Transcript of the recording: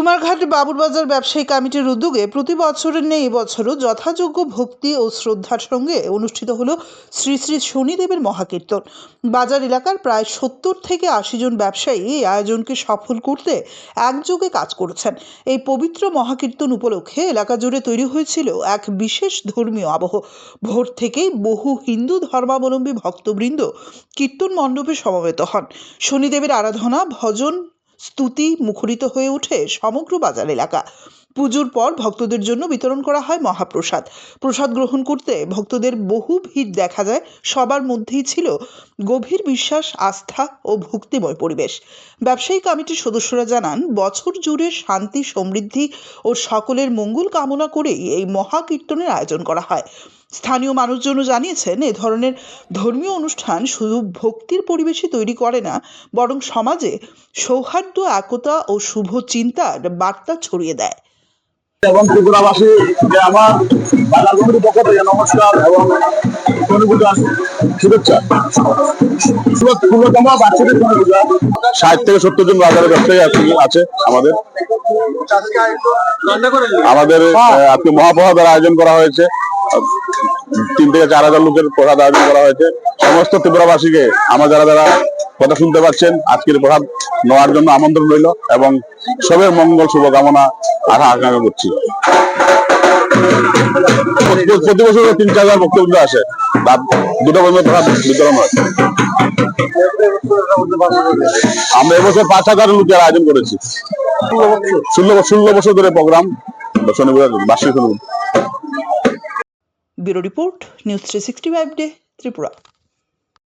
কুমারঘাট বাবুরবাজার ব্যবসায়ী কমিটির উদ্যোগে প্রতি বছরের নেই এবছরও যথাযোগ্য ভক্তি ও শ্রদ্ধার সঙ্গে অনুষ্ঠিত হলো শ্রী শ্রী শনিদেবের মহাকীর্তন। বাজার এলাকার প্রায় সত্তর থেকে আশি জন ব্যবসায়ী এই আয়োজনকে সফল করতে একযোগে কাজ করেছেন। এই পবিত্র মহাকীর্তন উপলক্ষে এলাকা জুড়ে তৈরি হয়েছিল এক বিশেষ ধর্মীয় আবহ। ভোর থেকেই বহু হিন্দু ধর্মাবলম্বী ভক্তবৃন্দ কীর্তন মণ্ডপে সমবেত হন। শনিদেবের আরাধনা, ভজন স্তুতি মুখরিত হয়ে ওঠে সমগ্র বাজার এলাকা। পুজোর পর ভক্তদের জন্য বিতরণ করা হয় মহাপ্রসাদ। প্রসাদ গ্রহণ করতে ভক্তদের বহু ভিড় দেখা যায়, সবার মধ্যেই ছিল গভীর বিশ্বাস, আস্থা ও ভক্তিময় পরিবেশ। ব্যবসায়ী কমিটির সদস্যরা জানান, বছর জুড়ে শান্তি, সমৃদ্ধি ও সকলের মঙ্গল কামনা করেই এই মহাকীর্তনের আয়োজন করা হয়। স্থানীয় মানুষজনও জানিয়েছেন এ ধরনের ধর্মীয় অনুষ্ঠান শুধু ভক্তির পরিবেশই তৈরি করে না বরং সমাজে সৌহার্দ্য একতা ও শুভ চিন্তার বার্তা ছড়িয়ে দেয়। এবং ত্রিপুরাবাসী যে আমার বাজার কমিটির পক্ষ থেকে নমস্কার এবং শনিপূজা শুভেচ্ছা। ষোলোতম বার্ষিক শনিপূজা ষাট থেকে সত্তর জন বাজারে ব্যবসায়ী আছে আমাদের। আমাদের আহ, আজকে মহাপ্রসাদের আয়োজন করা হয়েছে। তিন থেকে চার হাজার লোকের প্রসাদ আয়োজন করা হয়েছে। সমস্ত ত্রিপুরাবাসীকে আমার যারা যারা কথা শুনতে পাচ্ছেন, আজকের প্রসাদ নেওয়ার জন্য আমন্ত্রণ রইল এবং সবের মঙ্গল শুভকামনা আশা আকাঙ্ক্ষা করছি। প্রতি- বছর তিন চার হাজার বক্তব্য আসে। দুটো পর্যন্ত প্রসাদ বিতরণ হয়। আমরা এবছর পাঁচ হাজার লোকের আয়োজন করেছি। ষোলো ষোলো বছর ধরে প্রোগ্রাম শনিবার বার্ষিক bureau report news three sixty five day Tripura.